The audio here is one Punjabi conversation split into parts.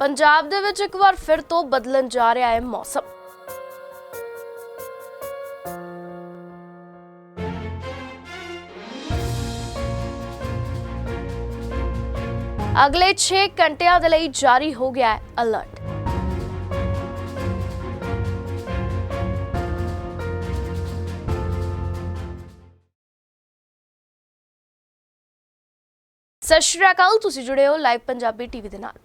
ਪੰਜਾਬ ਦੇ ਵਿੱਚ ਇੱਕ ਵਾਰ ਫਿਰ ਤੋਂ ਬਦਲਣ ਜਾ ਰਿਹਾ ਹੈ ਮੌਸਮ। ਅਗਲੇ 6 ਘੰਟਿਆਂ ਦੇ ਲਈ ਜਾਰੀ ਹੋ ਗਿਆ ਹੈ ਅਲਰਟ ਸਤਿ ਸ਼੍ਰੀ ਅਕਾਲ, ਤੁਸੀਂ ਜੁੜੇ ਹੋ ਲਾਈਵ ਪੰਜਾਬੀ ਟੀਵੀ ਦੇ ਨਾਲ।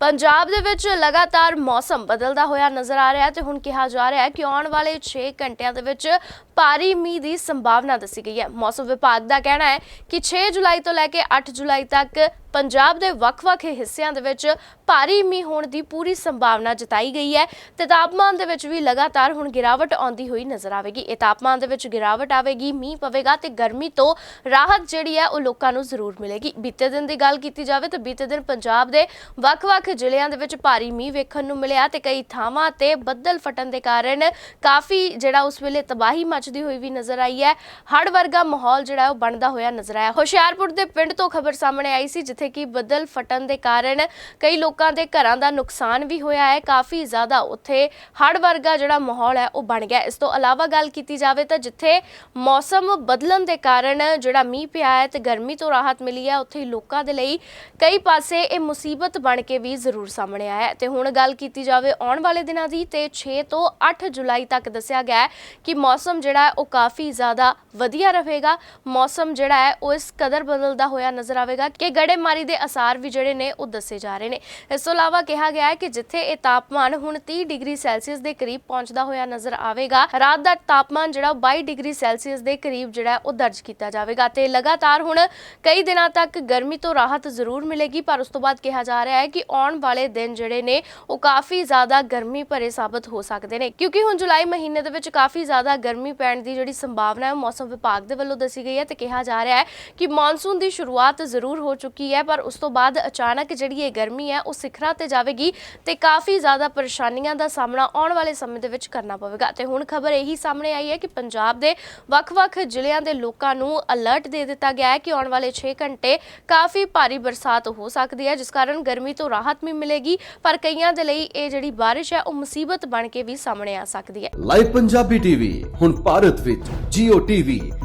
ਪੰਜਾਬ ਦੇ ਵਿੱਚ ਲਗਾਤਾਰ ਮੌਸਮ ਬਦਲਦਾ ਹੋਇਆ ਨਜ਼ਰ ਆ ਰਿਹਾ ਹੈ ਤੇ ਹੁਣ ਕਿਹਾ ਜਾ ਰਿਹਾ ਹੈ ਕਿ ਆਉਣ ਵਾਲੇ 6 ਘੰਟਿਆਂ ਦੇ ਵਿੱਚ ਭਾਰੀ ਮੀਂਹ ਦੀ ਸੰਭਾਵਨਾ ਦੱਸੀ ਗਈ ਹੈ। ਮੌਸਮ ਵਿਭਾਗ ਦਾ ਕਹਿਣਾ ਹੈ ਕਿ 6 ਜੁਲਾਈ ਤੋਂ ਲੈ ਕੇ 8 ਜੁਲਾਈ ਤੱਕ ਪੰਜਾਬ ਦੇ ਵੱਖ-ਵੱਖ ਹਿੱਸਿਆਂ ਦੇ ਵਿੱਚ ਭਾਰੀ ਮੀਂਹ ਹੋਣ ਦੀ ਪੂਰੀ ਸੰਭਾਵਨਾ ਜਤਾਈ ਗਈ ਹੈ ਤੇ ਤਾਪਮਾਨ ਦੇ ਵਿੱਚ ਵੀ ਲਗਾਤਾਰ ਹੁਣ ਗਿਰਾਵਟ ਆਉਂਦੀ ਹੋਈ ਨਜ਼ਰ ਆਵੇਗੀ। ਇਹ ਤਾਪਮਾਨ ਦੇ ਵਿੱਚ ਗਿਰਾਵਟ ਆਵੇਗੀ, ਮੀਂਹ ਪਵੇਗਾ ਤੇ ਗਰਮੀ ਤੋਂ ਰਾਹਤ ਜਿਹੜੀ ਹੈ ਉਹ ਲੋਕਾਂ ਨੂੰ ਜ਼ਰੂਰ ਮਿਲੇਗੀ। ਬੀਤੇ ਦਿਨ ਦੀ ਗੱਲ ਕੀਤੀ ਜਾਵੇ ਤਾਂ ਬੀਤੇ ਦਿਨ ਪੰਜਾਬ ਦੇ ਵੱਖ-ਵੱਖ ਜ਼ਿਲ੍ਹਿਆਂ ਦੇ ਵਿੱਚ ਭਾਰੀ ਮੀਂਹ ਵੇਖਣ ਨੂੰ ਮਿਲਿਆ ਤੇ ਕਈ ਥਾਵਾਂ ਤੇ ਬੱਦਲ ਫਟਣ ਦੇ ਕਾਰਨ ਕਾਫੀ ਜਿਹੜਾ ਉਸ ਵੇਲੇ ਤਬਾਹੀ ਮਚਦੀ ਹੋਈ ਵੀ ਨਜ਼ਰ ਆਈ ਹੈ। ਹੜ ਵਰਗਾ ਮਾਹੌਲ ਜਿਹੜਾ ਉਹ ਬਣਦਾ ਹੋਇਆ ਨਜ਼ਰ ਆਇਆ। ਹੁਸ਼ਿਆਰਪੁਰ ਦੇ ਪਿੰਡ ਤੋਂ ਖਬਰ ਸਾਹਮਣੇ ਆਈ ਸੀ ਜਿੱਥੇ ਕਿ ਬੱਦਲ ਫਟਣ ਦੇ ਕਾਰਨ ਕਈ ਲੋਕਾਂ ਦੇ ਘਰਾਂ ਦਾ ਨੁਕਸਾਨ ਵੀ ਹੋਇਆ ਹੈ। ਕਾਫੀ ਜ਼ਿਆਦਾ ਉੱਥੇ ਹੜ ਵਰਗਾ ਜਿਹੜਾ ਮਾਹੌਲ ਹੈ, ਉਹ ਬਣ ਗਿਆ ਇਸ ਤੋਂ ਇਲਾਵਾ ਗੱਲ ਕੀਤੀ ਜਾਵੇ ਤਾਂ ਜਿੱਥੇ ਮੌਸਮ ਬਦਲਣ ਦੇ ਕਾਰਨ ਜਿਹੜਾ ਮੀਂਹ ਪਿਆ ਹੈ ਤੇ ਗਰਮੀ ਤੋਂ ਰਾਹਤ ਮਿਲੀ ਹੈ, ਉੱਥੇ ਲੋਕਾਂ ਦੇ ਲਈ ਕਈ ਪਾਸੇ ਇਹ ਮੁਸੀਬਤ ਬਣ ਕੇ ਵੀ ਜ਼ਰੂਰ ਸਾਹਮਣੇ ਆਇਆ ਹੈ। ਤੇ ਹੁਣ ਗੱਲ ਕੀਤੀ ਜਾਵੇ ਆਉਣ ਵਾਲੇ ਦਿਨਾਂ ਦੀ ਤੇ 6 ਤੋਂ 8 ਜੁਲਾਈ ਤੱਕ ਦੱਸਿਆ ਗਿਆ ਹੈ ਕਿ ਮੌਸਮ ਜਿਹੜਾ ਹੈ, ਉਹ ਕਾਫੀ ਜ਼ਿਆਦਾ ਵਧੀਆ ਰਹੇਗਾ। ਮੌਸਮ ਜਿਹੜਾ ਹੈ, ਉਹ ਇਸ ਕਦਰ ਬਦਲਦਾ ਹੋਇਆ ਨਜ਼ਰ ਆਵੇਗਾ ਕਿ ਗੜੇ ਗੜੇਮਾਰੀ ਦੇ ਅਸਾਰ ਵੀ ਜਿਹੜੇ ਨੇ ਉਹ ਦੱਸੇ ਜਾ ਰਹੇ ਨੇ। ਇਸ ਤੋਂ ਇਲਾਵਾ ਕਿਹਾ ਗਿਆ ਹੈ ਕਿ ਜਿੱਥੇ ਇਹ ਤਾਪਮਾਨ ਹੁਣ 30 ਡਿਗਰੀ ਸੈਲਸੀਅਸ ਦੇ ਕਰੀਬ ਪਹੁੰਚਦਾ ਹੋਇਆ ਨਜ਼ਰ ਆਵੇਗਾ, ਰਾਤ ਦਾ ਤਾਪਮਾਨ ਜਿਹੜਾ ਉਹ 22 ਡਿਗਰੀ ਸੈਲਸੀਅਸ ਦੇ ਕਰੀਬ ਜਿਹੜਾ ਉਹ ਦਰਜ ਕੀਤਾ ਜਾਵੇਗਾ ਤੇ ਲਗਾਤਾਰ ਹੁਣ ਕਈ ਦਿਨਾਂ ਤੱਕ ਗਰਮੀ ਤੋਂ ਰਾਹਤ ਜ਼ਰੂਰ ਮਿਲੇਗੀ, ਪਰ ਉਸ ਤੋਂ ਬਾਅਦ ਕਿਹਾ ਜਾ ਰਿਹਾ ਹੈ ਕਿ ਆਉਣ ਵਾਲੇ ਦਿਨ ਜਿਹੜੇ ਨੇ ਉਹ ਕਾਫੀ ਜ਼ਿਆਦਾ ਗਰਮੀ ਭਰੇ ਸਾਬਤ ਹੋ ਸਕਦੇ ਨੇ, ਕਿਉਂਕਿ ਹੁਣ ਜੁਲਾਈ ਮਹੀਨੇ ਦੇ ਵਿੱਚ ਕਾਫੀ ਜ਼ਿਆਦਾ ਗਰਮੀ ਪੈਣ ਦੀ ਜਿਹੜੀ ਸੰਭਾਵਨਾ ਹੈ ਮੌਸਮ ਵਿਭਾਗ ਦੇ ਵੱਲੋਂ ਦੱਸੀ ਗਈ ਹੈ ਤੇ ਕਿਹਾ ਜਾ ਰਿਹਾ ਹੈ ਕਿ ਮੌਨਸੂਨ ਦੀ ਸ਼ੁਰੂਆਤ ਜ਼ਰੂਰ ਹੋ ਚੁੱਕੀ ਹੈ। ਹੈ ਪਰ ਉਸ ਤੋਂ ਬਾਅਦ ਅਚਾਨਕ ਜਿਹੜੀ ਇਹ ਗਰਮੀ ਹੈ ਉਹ ਸਿਖਰਾਂ ਤੇ ਜਾਵੇਗੀ ਤੇ ਕਾਫੀ ਜ਼ਿਆਦਾ ਪਰੇਸ਼ਾਨੀਆਂ ਦਾ ਸਾਹਮਣਾ ਆਉਣ ਵਾਲੇ ਸਮੇਂ ਦੇ ਵਿੱਚ ਕਰਨਾ ਪਵੇਗਾ। ਤੇ ਹੁਣ ਖਬਰ ਇਹੀ ਸਾਹਮਣੇ ਆਈ ਹੈ ਕਿ ਪੰਜਾਬ ਦੇ ਵੱਖ-ਵੱਖ ਜ਼ਿਲ੍ਹਿਆਂ ਦੇ ਲੋਕਾਂ ਨੂੰ ਅਲਰਟ ਦੇ ਦਿੱਤਾ ਗਿਆ ਹੈ ਕਿ ਆਉਣ ਵਾਲੇ 6 ਘੰਟੇ ਕਾਫੀ ਭਾਰੀ ਬਰਸਾਤ ਹੋ ਸਕਦੀ ਹੈ ਜਿਸ ਕਾਰਨ ਗਰਮੀ ਤੋਂ ਰਾਹਤ ਵੀ ਮਿਲੇਗੀ। ਪਰ ਕਈਆਂ ਦੇ ਲਈ ਇਹ ਜਿਹੜੀ ਬਾਰਿਸ਼ ਹੈ ਉਹ ਮੁਸੀਬਤ ਬਣ ਕੇ ਵੀ ਸਾਹਮਣੇ ਆ ਸਕਦੀ ਹੈ। ਲਾਈਵ ਪੰਜਾਬੀ ਟੀਵੀ ਹੁਣ ਭਾਰਤ ਵਿੱਚ Jio TV,